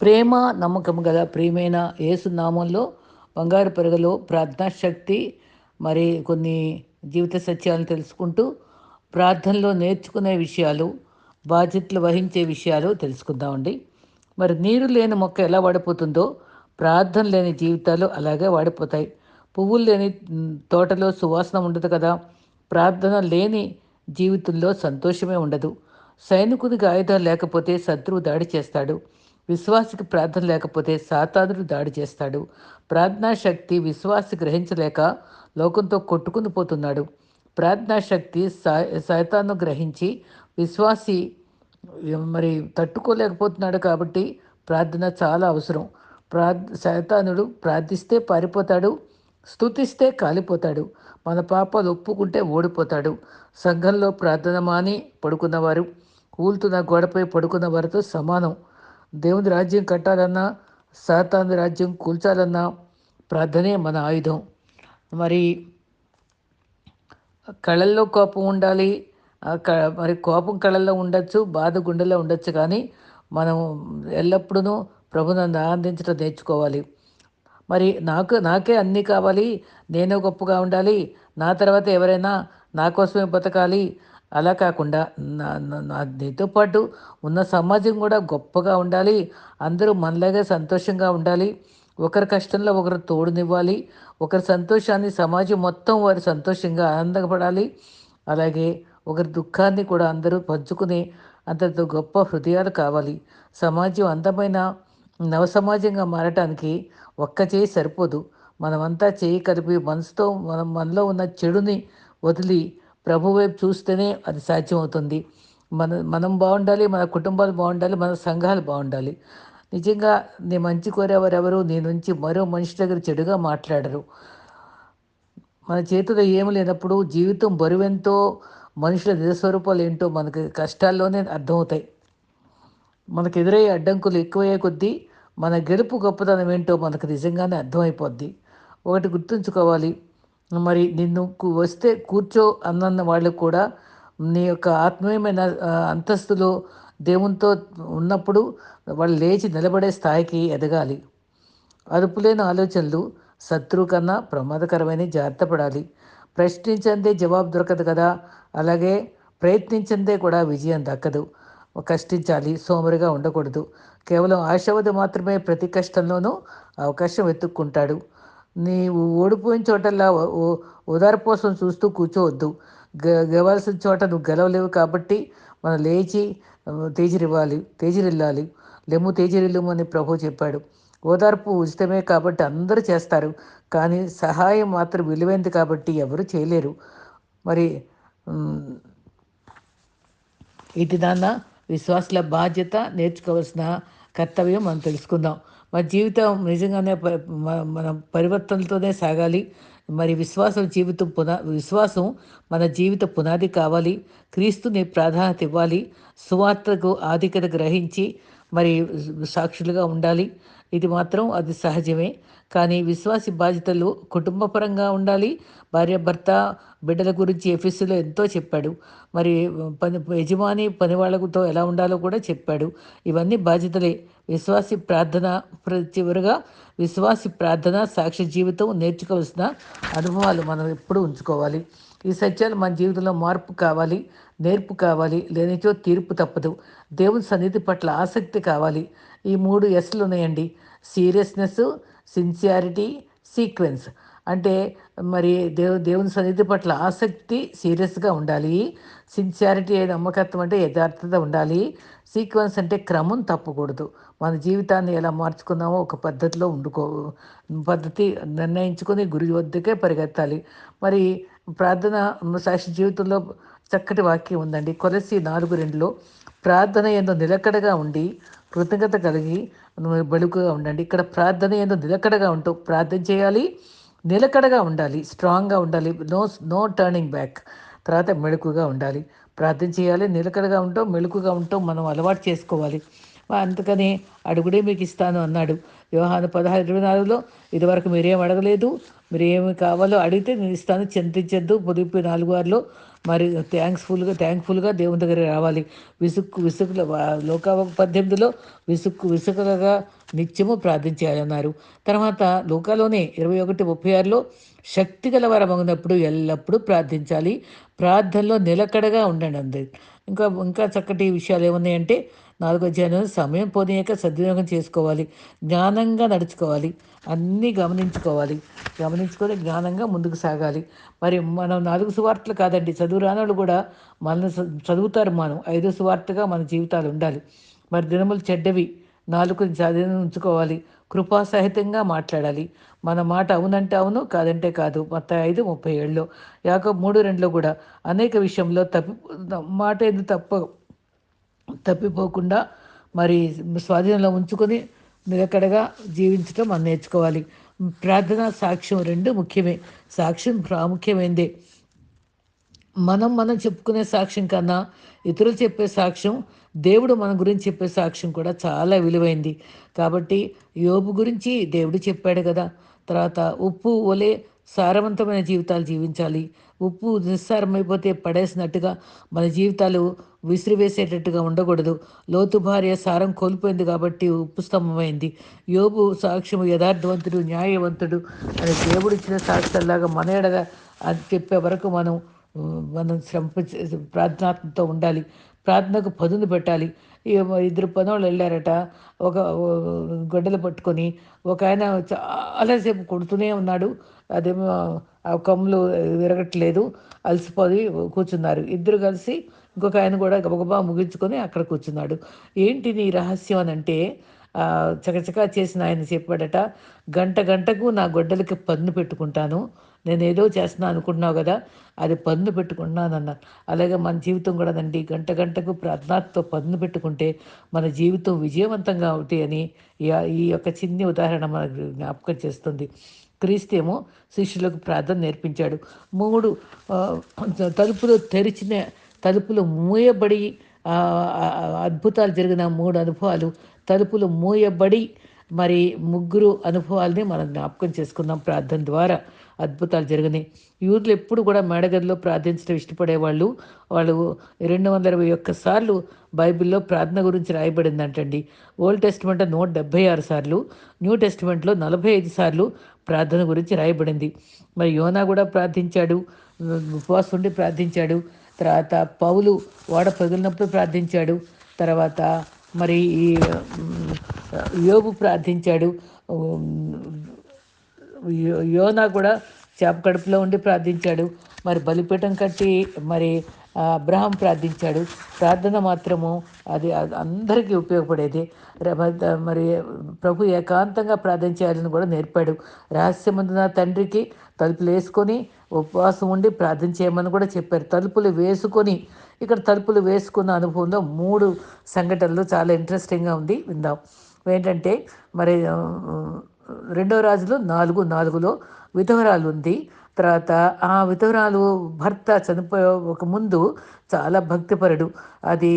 ప్రేమ నమ్మకం గల ప్రియమైన ఏసునామంలో బంగారు పెరగలో ప్రార్థనా శక్తి మరి కొన్ని జీవిత సత్యాలను తెలుసుకుంటూ ప్రార్థనలో నేర్చుకునే విషయాలు బాధ్యతలు వహించే విషయాలు తెలుసుకుందామండి. మరి నీరు లేని మొక్క ఎలా వాడిపోతుందో ప్రార్థన లేని జీవితాలు అలాగే వాడిపోతాయి. పువ్వులు లేని తోటలో సువాసన ఉండదు కదా ప్రార్థన లేని జీవితంలో సంతోషమే ఉండదు. సైనికునికి ఆయుధాలు లేకపోతే శత్రువు దాడి చేస్తాడు. విశ్వాసికి ప్రార్థన లేకపోతే సాతానుడు దాడి చేస్తాడు. ప్రార్థనా శక్తి విశ్వాసి గ్రహించలేక లోకంతో కొట్టుకుని పోతున్నాడు. ప్రార్థనా శక్తి సైతాను గ్రహించి విశ్వాసి మరి తట్టుకోలేకపోతున్నాడు కాబట్టి ప్రార్థన చాలా అవసరం. ప్రా సైతానుడు ప్రార్థిస్తే పారిపోతాడు స్తుతిస్తే కాలిపోతాడు మన పాపాలు ఒప్పుకుంటే ఓడిపోతాడు. సంఘంలో ప్రార్థన మాని పడుకున్నవారు కూలుతున్న గోడపై పడుకున్న వారితో సమానం. దేవుని రాజ్యం కట్టాలన్నా సాతాను రాజ్యం కూల్చాలన్నా ప్రార్థనే మన ఆయుధం. మరి కళల్లో కోపం ఉండాలి. క- మరి కోపం కళల్లో ఉండొచ్చు బాధ గుండెల్లో ఉండొచ్చు కానీ మనం ఎల్లప్పుడూ ప్రభుని ఆనందించడం నేర్చుకోవాలి. మరి నాకు నాకే అన్నీ కావాలి నేనే గొప్పగా ఉండాలి నా తర్వాత ఎవరైనా నా కోసమే బతకాలి అలా కాకుండా నా నా- నీతో పాటు ఉన్న సమాజం కూడా గొప్పగా ఉండాలి. అందరూ మనలాగే సంతోషంగా ఉండాలి. ఒకరి కష్టంలో ఒకరు తోడునివ్వాలి. ఒకరి సంతోషాన్ని సమాజం మొత్తం వారు సంతోషంగా ఆనందపడాలి. అలాగే ఒకరి దుఃఖాన్ని కూడా అందరూ పంచుకునే అంతటి గొప్ప హృదయాలు కావాలి. సమాజం అందమైన నవ సమాజంగా మారటానికి ఒక్క చేయి సరిపోదు. మనమంతా చేయి కలిపి మనసుతో మనం మనలో ఉన్న చెడుని వదిలి ప్రభు వైపు చూస్తేనే అది సాధ్యమవుతుంది. మన మనం బాగుండాలి మన కుటుంబాలు బాగుండాలి మన సంఘాలు బాగుండాలి. నిజంగా నీ మంచి కోరేవారు ఎవరు నీ నుంచి మరో మనిషి దగ్గర చెడుగా మాట్లాడరు. మన చేతిలో ఏమి లేనప్పుడు జీవితం బరువెంతో మనుషుల నిజస్వరూపాలు ఏంటో మనకి కష్టాల్లోనే అర్థమవుతాయి. మనకు ఎదురయ్యే అడ్డంకులు ఎక్కువయ్యే కొద్దీ మన గెలుపు గొప్పతనం ఏంటో మనకు నిజంగానే అర్థమైపోద్ది. ఒకటి గుర్తుంచుకోవాలి మరి నిన్ను వస్తే కూర్చో అన్న వాళ్ళకు కూడా నీ యొక్క ఆత్మీయమైన అంతస్తులో దేవునితో ఉన్నప్పుడు వాళ్ళు లేచి నిలబడే స్థాయికి ఎదగాలి. అదుపులేని ఆలోచనలు శత్రువు కన్నా ప్రమాదకరమైన జాగ్రత్త పడాలి. ప్రశ్నించందే జవాబు దొరకదు కదా. అలాగే ప్రయత్నించందే కూడా విజయం దక్కదు. కష్టించాలి సోమరిగా ఉండకూడదు. కేవలం ఆశావది మాత్రమే ప్రతి కష్టంలోనూ అవకాశం వెతుక్కుంటాడు. నీవు ఓడిపోయిన చోటల్లా ఓ- కోసం చూస్తూ కూర్చోవద్దు. గె చోట నువ్వు గెలవలేవు కాబట్టి మనం లేచి తేజిరివ్వాలి తేజిరిల్లాలి. లెమ్ము తేజిరిల్లుము అని ప్రభు చెప్పాడు. ఓదార్పు ఉచితమే కాబట్టి అందరూ చేస్తారు. కానీ సహాయం మాత్రం విలువైంది కాబట్టి ఎవరు చేయలేరు. మరి ఇది నాన్న? విశ్వాసుల బాధ్యత నేర్చుకోవాల్సిన కర్తవ్యం మనం తెలుసుకుందాం. మన జీవితం నిజంగానే మన పరివర్తనలతోనే సాగాలి. మరి విశ్వాసం జీవితం పునా విశ్వాసం మన జీవిత పునాది కావాలి. క్రీస్తుని ప్రాధాన్యత ఇవ్వాలి. సువార్తకు ఆధిక్యత గ్రహించి మరి సాక్షులుగా ఉండాలి. ఇది మాత్రం అది సహజమే. కానీ విశ్వాసి బాధ్యతలు కుటుంబపరంగా ఉండాలి. భార్య భర్త బిడ్డల గురించి ఎఫీసులో ఎంతో చెప్పాడు. మరి పని యజమాని పని వాళ్ళతో ఎలా ఉండాలో కూడా చెప్పాడు. ఇవన్నీ బాధ్యతలే. విశ్వాసి ప్రార్థన చివరిగా విశ్వాసి ప్రార్థన సాక్షి జీవితం నేర్చుకోవాల్సిన అనుభవాలు మనం ఎప్పుడూ ఉంచుకోవాలి. ఈ సత్యాలు మన జీవితంలో మార్పు కావాలి నేర్పు కావాలి లేనిచో తీర్పు తప్పదు. దేవుని సన్నిధి పట్ల ఆసక్తి కావాలి. ఈ మూడు ఎస్లు ఉన్నాయండి. Seriousness sincerity sequence. అంటే మరి దేవు దేవుని సన్నిధి పట్ల ఆసక్తి సీరియస్గా ఉండాలి. సిన్సియారిటీ నమ్మకత్వం అంటే యథార్థత ఉండాలి. సీక్వెన్స్ అంటే క్రమం తప్పకూడదు. మన జీవితాన్ని ఎలా మార్చుకుందామో ఒక పద్ధతిలో ఉండుకో పద్ధతి నిర్ణయించుకొని గురి వద్దకే పరిగెత్తాలి. మరి ప్రార్థన సాక్షి జీవితంలో చక్కటి వాక్యం ఉందండి. కొలసి నాలుగు రెండులో ప్రార్థన ఎందు నిలకడగా ఉండి కృతజ్ఞత కలిగి బలుకుగా ఉండండి. ఇక్కడ ప్రార్థన ఎందు నిలకడగా ఉంటూ ప్రార్థన చేయాలి. నిలకడగా ఉండాలి స్ట్రాంగ్గా ఉండాలి నో నో టర్నింగ్ బ్యాక్. తర్వాత మెళుకుగా ఉండాలి. ప్రార్థన చేయాలి నిలకడగా ఉంటాం మెళుకుగా ఉంటాం మనం అలవాటు చేసుకోవాలి. అందుకని అడుగుడే మీకు ఇస్తాను అన్నాడు. వ్యవహాన పదహారు ఇరవై నాలుగులో ఇదివరకు మీరేం అడగలేదు? మీరు ఏమి కావాలో అడిగితే నేను ఇస్తాను చింతించద్దు పొదుపు నాలుగు వారిలో మరి థ్యాంక్స్ఫుల్గా థ్యాంక్ఫుల్గా దేవుని దగ్గర రావాలి. విసుక్కు విసుకుల లోక పద్దెనిమిదిలో విసుక్కు విసుకగా నిత్యము ప్రార్థించాలన్నారు తర్వాత లోకాలోనే ఇరవై ఒకటి ముప్పై ఆరులో శక్తి గలవారమగినప్పుడు ఎల్లప్పుడూ ప్రార్థించాలి. ప్రార్థనలో నిలకడగా ఉండండి అందరి. ఇంకా ఇంకా చక్కటి విషయాలు ఏమున్నాయంటే నాలుగో అధ్యాయంలో సమయం పోనీయక సద్వినియోగం చేసుకోవాలి జ్ఞానంగా నడుచుకోవాలి అన్నీ గమనించుకోవాలి. గమనించుకొని జ్ఞానంగా ముందుకు సాగాలి. మరి మనం నాలుగు సువార్తలు కాదండి చదువు రానోళ్ళు కూడా మనల్ని చదువుతారు మనం. ఐదో సువార్తగా మన జీవితాలు ఉండాలి. మరి దినములు చెడ్డవి నాలుగు చదివి ఉంచుకోవాలి. కృపాసహితంగా మాట్లాడాలి. మన మాట అవునంటే అవును కాదంటే కాదు. మొత్తం ఐదు ముప్పై ఏళ్ళు యాక మూడు రెండులో కూడా అనేక విషయంలో తప్పి మాట ఎందుకు తప్ప తప్పిపోకుండా మరి స్వాధీనంలో ఉంచుకొని నిలకడగా జీవించడం మనం నేర్చుకోవాలి. ప్రార్థన సాక్ష్యం రెండు ముఖ్యమే. సాక్ష్యం ప్రాముఖ్యమైందే. మనం మనం చెప్పుకునే సాక్ష్యం కన్నా ఇతరులు చెప్పే సాక్ష్యం దేవుడు మన గురించి చెప్పే సాక్ష్యం కూడా చాలా విలువైంది. కాబట్టి యోబు గురించి దేవుడు చెప్పాడు కదా. తర్వాత ఉప్పు ఒలే సారవంతమైన జీవితాలు జీవించాలి. ఉప్పు నిస్సారమైపోతే పడేసినట్టుగా మన జీవితాలు విసిరివేసేటట్టుగా ఉండకూడదు. లోతు భార్య సారం కోల్పోయింది కాబట్టి ఉప్పు స్తంభమైంది. యోబు సాక్ష్యము యథార్థవంతుడు న్యాయవంతుడు అని దేవుడిచ్చిన సాక్ష్యాల్లాగా మన ఎడగా అది చెప్పే వరకు మనం మనం శ్రమ ప్రార్థనాత్మతో ఉండాలి. ప్రార్థనకు పదును పెట్టాలి. ఇద్దరు పనులు వెళ్ళారట. ఒక గొడ్డలు పట్టుకొని ఒక ఆయన చాలాసేపు కొడుతూనే ఉన్నాడు. అదేమో ఆ కమ్ములు విరగట్లేదు. అలసిపోయి కూర్చున్నారు. ఇద్దరు కలిసి ఇంకొక ఆయన కూడా గబగబా ముగించుకొని అక్కడ కూర్చున్నాడు. ఏంటి నీ రహస్యం అని అంటే చకచకా చేసిన ఆయన చెప్పాడట గంట గంటకు నా గొడ్డలకి పన్ను పెట్టుకుంటాను. నేను ఏదో చేస్తున్నా అనుకుంటున్నావు కదా అది పన్ను పెట్టుకున్నానన్న అలాగే మన జీవితం కూడా నండి గంట గంటకు ప్రార్థనతో పన్ను పెట్టుకుంటే మన జీవితం విజయవంతంగా అవుతాయి అని ఈ యొక్క చిన్ని ఉదాహరణ మనకు జ్ఞాపకం చేస్తుంది. క్రీస్తేమో శిష్యులకు ప్రార్థన నేర్పించాడు. మూడు తలుపులు తెరిచిన తలుపులు మూయబడి అద్భుతాలు జరిగిన మూడు అనుభవాలు తలుపులు మూయబడి మరి ముగ్గురు అనుభవాల్ని మనం జ్ఞాపకం చేసుకుందాం ప్రార్థన ద్వారా. అద్భుతాలు జరిగినాయి. యూదులు ఎప్పుడు కూడా మేడగదిలో ప్రార్థించడం ఇష్టపడేవాళ్ళు వాళ్ళు రెండు వందల ఇరవై ఒక్క సార్లు బైబిల్లో ప్రార్థన గురించి రాయబడిందంటండి. ఓల్డ్ టెస్ట్మెంట్ నూట డెబ్బై ఆరు సార్లు న్యూ టెస్ట్మెంట్లో నలభై ఐదు సార్లు ప్రార్థన గురించి రాయబడింది. మరి యోనా కూడా ప్రార్థించాడు ఉపవాసం ఉండి ప్రార్థించాడు తర్వాత పౌలు వాడ పగిలినప్పుడు ప్రార్థించాడు తర్వాత మరి ఈ యోగు ప్రార్థించాడు యోనా కూడా చేప కడుపులో ఉండి ప్రార్థించాడు. మరి బలిపీఠం కట్టి మరి అబ్రహం ప్రార్థించాడు. ప్రార్థన మాత్రము అది అందరికీ ఉపయోగపడేది. మరి ప్రభు ఏకాంతంగా ప్రార్థన చేయాలని కూడా నేర్పాడు. రహస్యమందున తండ్రికి తలుపులు వేసుకొని ఉపవాసం ఉండి ప్రార్థన చేయమని కూడా చెప్పారు. తలుపులు వేసుకొని ఇక్కడ తలుపులు వేసుకున్న అనుభవంలో మూడు సంఘటనలు చాలా ఇంట్రెస్టింగ్గా ఉంది. విందాం. ఏంటంటే మరి రెండవ రాజులు నాలుగు నాలుగులో విధవరాలు ఉంది. తర్వాత ఆ విధవరాలు భర్త చనిపోయే ఒక ముందు చాలా భక్తిపరుడు. అది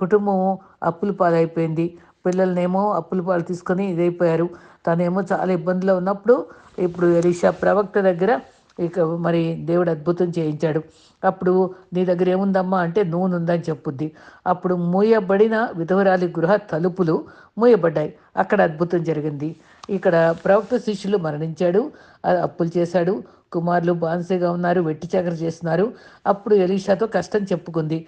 కుటుంబం అప్పుల పాలైపోయింది. పిల్లలనేమో అప్పుల పాలు తీసుకొని ఇదైపోయారు. తనేమో చాలా ఇబ్బందులు ఉన్నప్పుడు ఇప్పుడు ఎలీషా ప్రవక్త దగ్గర ఇక మరి దేవుడు అద్భుతం చేయించాడు. అప్పుడు నీ దగ్గర ఏముందమ్మా? అంటే నూనె ఉందని చెప్పుద్ది. అప్పుడు మూయబడిన విధవరాలి గృహ తలుపులు మూయబడ్డాయి. అక్కడ అద్భుతం జరిగింది. ఇక్కడ ప్రవక్త శిష్యులు మరణించాడు అప్పులు చేశాడు కుమారులు బాన్సీగా ఉన్నారు వెట్టి చాకరి చేస్తున్నారు. అప్పుడు ఎలీషాతో కష్టం చెప్పుకుంది.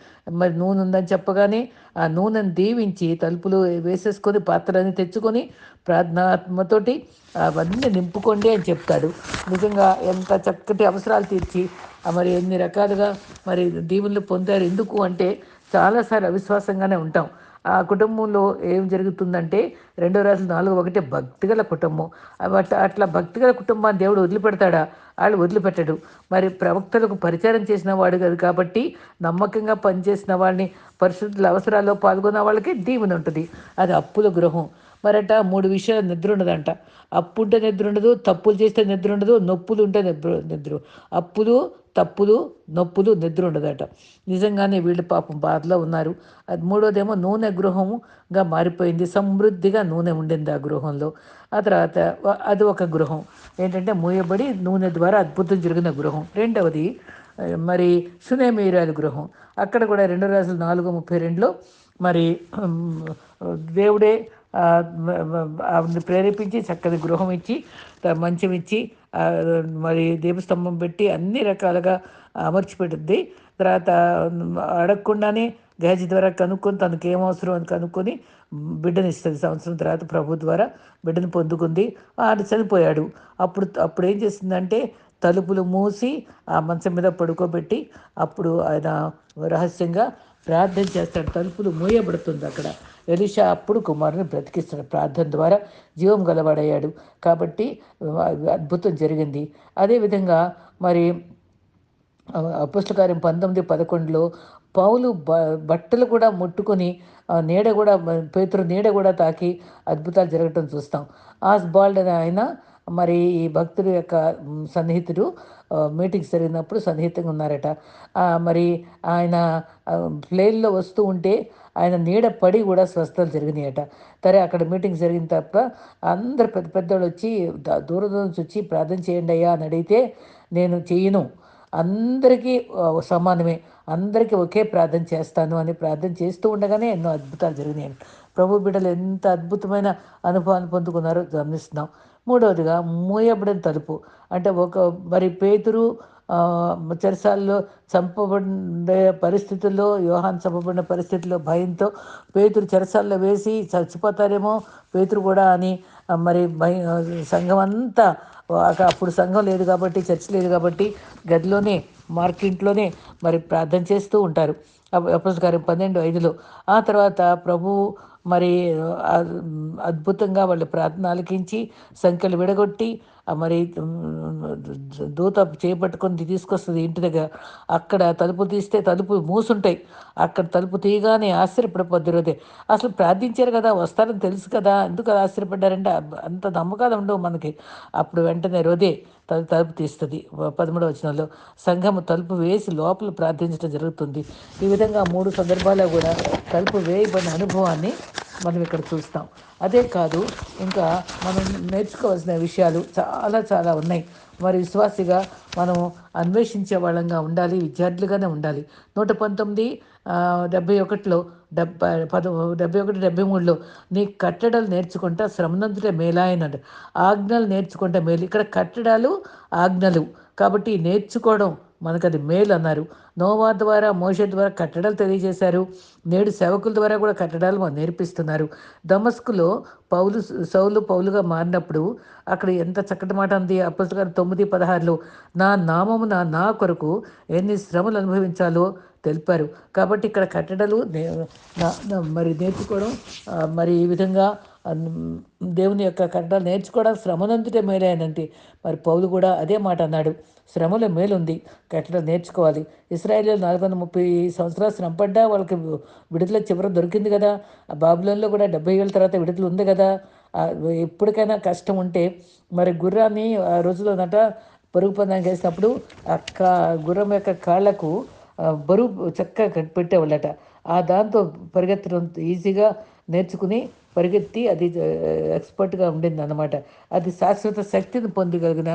మరి నూనె ఉందని చెప్పగానే ఆ నూనెను దీవించి తలుపులు వేసేసుకొని పాత్రని తెచ్చుకొని ప్రార్థనాత్మతోటి అవన్నీ నింపుకోండి అని చెప్తాడు. నిజంగా ఎంత చక్కటి అవసరాలు తీర్చి మరి ఎన్ని రకాలుగా మరి దీవులు పొందారు. ఎందుకు అంటే చాలాసార్లు అవిశ్వాసంగానే ఉంటాం. ఆ కుటుంబంలో ఏం జరుగుతుందంటే రెండో రాసులు నాలుగు ఒకటి భక్తిగల కుటుంబం. అట్లా భక్తిగల కుటుంబాన్ని దేవుడు వదిలిపెడతాడా? వాళ్ళు వదిలిపెట్టడు. మరి ప్రవక్తలకు పరిచారం చేసిన వాడు కాదు కాబట్టి నమ్మకంగా పనిచేసిన వాళ్ళని పరిశుద్ధుల అవసరాల్లో పాల్గొన్న వాళ్ళకి దీవెన ఉంటుంది. అది అప్పుల గృహం. మరట మూడు విషయాలు నిద్ర ఉండదంట. అప్పు ఉంటే నిద్ర ఉండదు తప్పులు చేస్తే నిద్ర ఉండదు నొప్పులు ఉంటే నిద్ర నిద్ర. అప్పులు తప్పులు నొప్పులు నిద్ర ఉండదట. నిజంగానే వీళ్ళు పాపం బాధలో ఉన్నారు. అది మూడోదేమో నూనె గృహంగా మారిపోయింది. సమృద్ధిగా నూనె ఉండింది ఆ గృహంలో. ఆ తర్వాత అది ఒక గృహం. ఏంటంటే మూయబడి నూనె ద్వారా అద్భుతం జరిగిన గృహం. రెండవది మరి సునేమీరాలు గృహం. అక్కడ కూడా రెండు రాజులు నాలుగు ముప్పై రెండులో మరి దేవుడే ఆ, ఆవిడని ప్రేరేపించి చక్కని గృహం ఇచ్చి మంచం ఇచ్చి మరి దీపస్తంభం పెట్టి అన్ని రకాలుగా అమర్చి పెడుద్ది తర్వాత అడగకుండానే గేజీ ద్వారా కనుక్కొని తనకి ఏమవసరం అని కనుక్కొని బిడ్డని ఇస్తుంది. సంవత్సరం తర్వాత ప్రభు ద్వారా బిడ్డను పొందుకుంది. ఆయన చనిపోయాడు. అప్పుడు అప్పుడు ఏం చేసిందంటే తలుపులు మూసి ఆ మంచం మీద పడుకోబెట్టి అప్పుడు ఆయన రహస్యంగా ప్రార్థన చేస్తాడు తలుపులు మూయబడుతుంది అక్కడ. ఎలిషా అప్పుడు కుమారుని బ్రతికిస్తాడు ప్రార్థన ద్వారా జీవం గలవాడయ్యాడు. కాబట్టి అద్భుతం జరిగింది. అదేవిధంగా మరి అపుస్తకార్యం పంతొమ్మిది పదకొండులో పౌలు బ బట్టలు కూడా ముట్టుకొని నీడ కూడా పేతురు నీడ కూడా తాకి అద్భుతాలు జరగటం చూస్తాం. ఆస్బాల్డ్ అని ఆయన మరి ఈ భక్తుడు యొక్క సన్నిహితుడు మీటింగ్స్ జరిగినప్పుడు సన్నిహితంగా ఉన్నారట. మరి ఆయన ప్లేన్లో వస్తూ ఉంటే ఆయన నీడ పడి కూడా స్వస్థలు జరిగినాయట. సరే అక్కడ మీటింగ్ జరిగిన తప్ప అందరు పెద్ద పెద్దవాళ్ళు వచ్చి దూర దూరం నుంచి వచ్చి ప్రార్థన చేయండి అయ్యా అని అడిగితే నేను చేయను. అందరికీ సమానమే. అందరికీ ఒకే ప్రార్థన చేస్తాను అని ప్రార్థన చేస్తూ ఉండగానే ఎన్నో అద్భుతాలు జరిగినాయి ప్రభు బిడ్డలు ఎంత అద్భుతమైన అనుభవాన్ని పొందుకున్నారో గమనిస్తున్నాం. మూడవదిగా మూయబడిన తలుపు. అంటే ఒక మరి పేతురు ఆ, చెరసాల్లో చంపబడే పరిస్థితుల్లో యోహాన్ చంపబడిన పరిస్థితుల్లో భయంతో పేతురు చెరసాల్లో వేసి చచ్చిపోతారేమో పేతురు కూడా అని మరి భయ సంఘం అంతా అప్పుడు సంఘం లేదు కాబట్టి చర్చ్ లేదు కాబట్టి గదిలోనే మార్కింట్లోనే మరి ప్రార్థన చేస్తూ ఉంటారు. అపోస్తల కార్యం పన్నెండు ఐదులో. ఆ తర్వాత ప్రభు మరి అద్భుతంగా వాళ్ళ ప్రార్థన ఆలకించి సంఖ్యలు విడగొట్టి మరి దూత చేపట్టుకొని తీసుకొస్తుంది ఇంటి దగ్గర. అక్కడ తలుపు తీస్తే తలుపు మూసుంటాయి. అక్కడ తలుపు తీయగానే ఆశ్చర్యపడిపోద్ది రోజే అసలు ప్రార్థించారు కదా వస్తారని తెలుసు కదా ఎందుకు ఆశ్చర్యపడ్డారంటే అంత నమ్మకాలు ఉండవు మనకి. అప్పుడు వెంటనే రోదే తలుపు తలుపు తీస్తుంది. పదమూడవ వచనంలో సంఘము తలుపు వేసి లోపల ప్రార్థించడం జరుగుతుంది. ఈ విధంగా మూడు సందర్భాల్లో కూడా తలుపు వేయబడిన అనుభవాన్ని మనం ఇక్కడ చూస్తాం. అదే కాదు ఇంకా మనం నేర్చుకోవాల్సిన విషయాలు చాలా చాలా ఉన్నాయి. మరి విశ్వాసిగా మనం అన్వేషించే వాళ్ళంగా ఉండాలి విద్యార్థులుగానే ఉండాలి. నూట పంతొమ్మిది డెబ్బై ఒకటిలో డెబ్బై పద డెబ్బై ఒకటి డెబ్బై మూడులో నీ కట్టడాలు నేర్చుకుంటా శ్రమనంతుడే మేలాయనడు ఆజ్ఞలు నేర్చుకుంటే మేలు. ఇక్కడ కట్టడాలు ఆజ్ఞలు. కాబట్టి నేర్చుకోవడం మనకు అది మేలు అన్నారు. నోవా ద్వారా మోష ద్వారా కట్టడాలు తెలియజేశారు. నేడు సేవకుల ద్వారా కూడా కట్టడాలు మనం నేర్పిస్తున్నారు. దమస్కులో పౌలు సౌలు పౌలుగా మారినప్పుడు అక్కడ ఎంత చక్కటి మాట అంది అప్పటిగారు తొమ్మిది పదహారులో. నా నామమున నా కొరకు ఎన్ని శ్రమలు అనుభవించాలో తెలిపారు. కాబట్టి ఇక్కడ కట్టడలు నే- నా- మరి నేర్చుకోవడం మరి ఈ విధంగా దేవుని యొక్క కట్టడాలు నేర్చుకోవడం శ్రమనందుటే మేలేనంటే మరి పౌలు కూడా అదే మాట అన్నాడు. శ్రమలో మేలుంది. కట్టడం నేర్చుకోవాలి. ఇస్రాయేల్ నాలుగు వందల ముప్పై సంవత్సరాలు శ్రమ పడ్డా వాళ్ళకి విడుదల చివర దొరికింది కదా. ఆ బాబులంలో కూడా డెబ్బై ఏళ్ళ తర్వాత విడుదల ఉంది కదా. ఎప్పటికైనా కష్టం ఉంటే మరి గుర్రాన్ని ఆ రోజుల్లో నట పరుగు పందానికి వేసినప్పుడు ఆ కా గుర్రం యొక్క కాళ్ళకు బరువు చక్కగా కట్టి పెట్టేవాళ్ళట. ఆ దాంతో పరిగెత్తడం ఈజీగా నేర్చుకుని పరిగెత్తి అది ఎక్స్పర్ట్గా ఉండింది అనమాట అది శాశ్వత శక్తిని పొందగలిగిన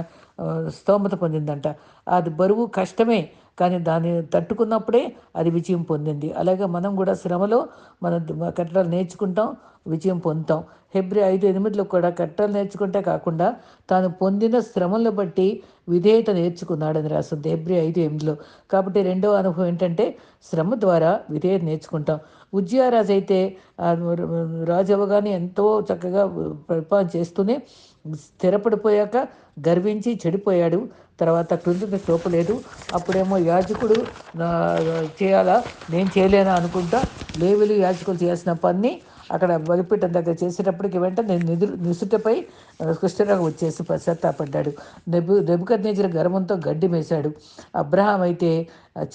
స్తోమత పొందిందంట. అది బరువు కష్టమే కానీ దాన్ని తట్టుకున్నప్పుడే అది విజయం పొందింది. అలాగే మనం కూడా శ్రమలో మన కట్టడాలు నేర్చుకుంటాం విజయం పొందుతాం. ఫిబ్రవరి ఐదు ఎనిమిదిలో కూడా కట్టలు నేర్చుకుంటే కాకుండా తాను పొందిన శ్రమలను బట్టి విధేయత నేర్చుకున్నాడని రాస్తుంది ఫిబ్రవరి ఐదు ఎనిమిదిలో. కాబట్టి రెండవ అనుభవం ఏంటంటే శ్రమ ద్వారా విధేయత నేర్చుకుంటాం. ఉజ్జయారాజు అయితే రాజు అవగానే ఎంతో చక్కగా పరిపాలన చేస్తూనే స్థిరపడిపోయాక గర్వించి చెడిపోయాడు. తర్వాత కృందుకు చూపలేదు అప్పుడేమో యాజకుడు చేయాలా? నేను చేయలేనా? అనుకుంటా లేవిలు యాజకులు చేసిన పని అక్కడ బలిపీఠం దగ్గర చేసేటప్పటికి వెంటనే నిధులు నిసుటపై కుష్ఠరోగం వచ్చేసి పశ్చాత్తాపడ్డాడు నెబు నెబుకద్నేజర్ గర్వంతో గడ్డి మేశాడు. అబ్రహాం అయితే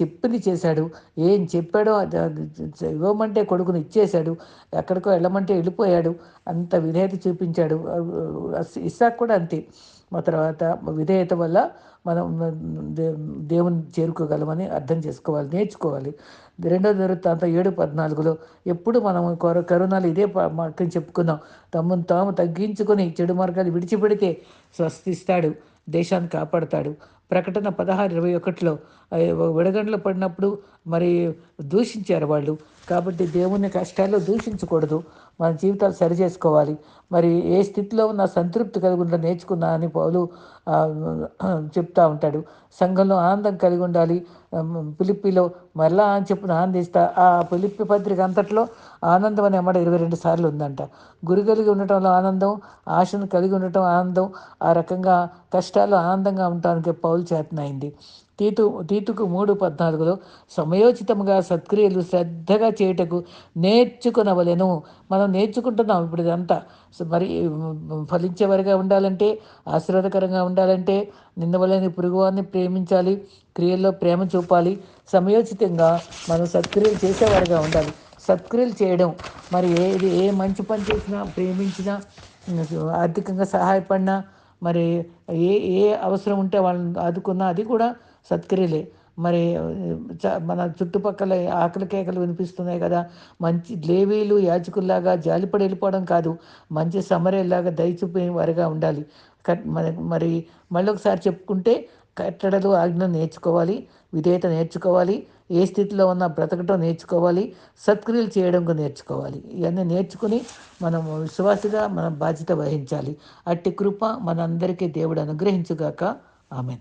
చెప్పింది చేశాడు. ఏం చెప్పాడో ఇవ్వమంటే కొడుకుని ఇచ్చేశాడు. ఎక్కడికో వెళ్ళమంటే వెళ్ళిపోయాడు. అంత విధేయత చూపించాడు. ఇస్సాక్ కూడా అంతే. మా తర్వాత విధేయత వల్ల మనం దేవుని చేరుకోగలమని అర్థం చేసుకోవాలి నేర్చుకోవాలి. రెండో దొరుకుతాంత ఏడు పద్నాలుగులో ఎప్పుడు మనం కొర కరుణాలు ఇదే ప- మార్గం చెప్పుకున్నాం. తమను తాము తగ్గించుకొని చెడు మార్గాలు విడిచిపెడితే స్వస్థిస్తాడు దేశాన్ని కాపాడతాడు. ప్రకటన పదహారు ఇరవై ఒకటిలో విడగండ్లు పడినప్పుడు మరి దూషించారు వాళ్ళు. కాబట్టి దేవుని కష్టాల్లో దూషించకూడదు. మన జీవితాలు సరి చేసుకోవాలి. మరి ఏ స్థితిలో ఉన్న సంతృప్తి కలిగి ఉండ నేర్చుకున్నా అని పౌలు చెప్తా ఉంటాడు. సంఘంలో ఆనందం కలిగి ఉండాలి. పిలిపిలో మరలా అని చెప్పిన ఆనందిస్తా ఆ పిలిపి పత్రిక అంతట్లో ఆనందం అనే మాట ఇరవై రెండు సార్లు ఉందంట. గురి కలిగి ఉండటంలో ఆనందం ఆశను కలిగి ఉండటం ఆనందం ఆ రకంగా కష్టాలు ఆనందంగా ఉండటానికి పౌలు చేతనైంది. తీతు తీతుకు మూడు పద్నాలుగులో సమయోచితంగా సత్క్రియలు శ్రద్ధగా చేయుటకు నేర్చుకునవలెను. మనం నేర్చుకుంటున్నాం ఇప్పుడు ఇదంతా. మరి ఫలించేవారిగా ఉండాలంటే ఆశీర్వాదకరంగా ఉండాలంటే నిన్నవలని పురుగువాన్ని ప్రేమించాలి క్రియల్లో ప్రేమ చూపాలి సమయోచితంగా మనం సత్క్రియలు చేసేవారిగా ఉండాలి. సత్క్రియలు చేయడం మరి ఏది ఏ మంచి పని చేసినా ప్రేమించినా ఆర్థికంగా సహాయపడినా మరి ఏ ఏ అవసరం ఉంటే వాళ్ళని ఆదుకున్నా అది కూడా సత్క్రియలే. మరి మన చుట్టుపక్కల ఆకలి కేకలు వినిపిస్తున్నాయి కదా. మంచి లేవీలు యాచకుల్లాగా జాలిపడి వెళ్ళిపోవడం కాదు. మంచి సమరేలాగా దయచూపే వారిగా ఉండాలి. మరి మళ్ళీ ఒకసారి చెప్పుకుంటే కట్టడలు ఆజ్ఞ నేర్చుకోవాలి. విధేయత నేర్చుకోవాలి. ఏ స్థితిలో ఉన్న బ్రతకటం నేర్చుకోవాలి. సత్క్రియలు చేయడం నేర్చుకోవాలి. ఇవన్నీ నేర్చుకుని మనం విశ్వాసగా మనం బాధ్యత వహించాలి. అట్టి కృప మనందరికీ దేవుడు అనుగ్రహించుగాక. ఆమె